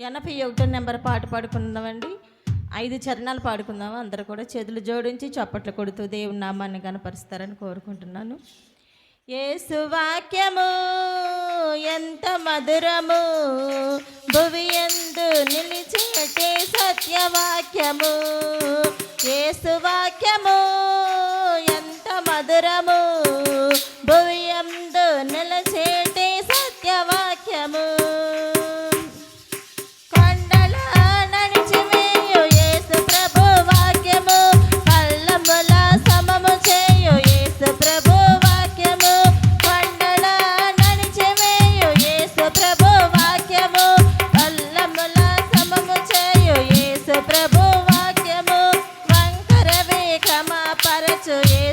ఎనభై ఒకటో నెంబర్ పాట పాడుకుందామండి. ఐదు చరణాలు పాడుకుందాం. అందరు కూడా చేతులు జోడించి చప్పట్లు కొడుతూ దేవుని నామాన్ని కనపరుస్తారని కోరుకుంటున్నాను. ఏసు వాక్యము ఎంత మధురము. భువి ఎందు నిలిచేటే సత్యవాక్యము. ఏసు వాక్యము ఎంత మధురము. భువి ఎందు నిల to you.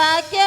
ಬಾಕೆ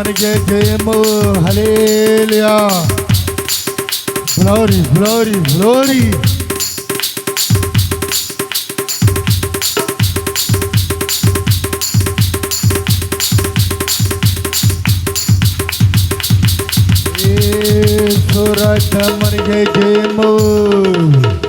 Mani Jai Mo Hallelujah. Glory, glory, glory. Jai Jai Jai Jai Jai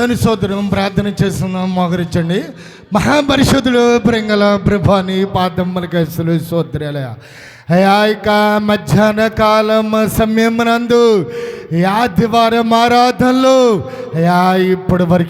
దేవుని సోదరం ప్రార్థన చేస్తున్నాం. మోకరించండి. మహాపరిషుదులు ప్రింగల ప్రభాని పాదమ్మలకి సోద్రాలయ సోదరాలయ అయా ఇక మధ్యాహ్న కాలం సమయం నందు ఈ ఆదివారం ఆరాధనలు. అయా ఇప్పటి వరకు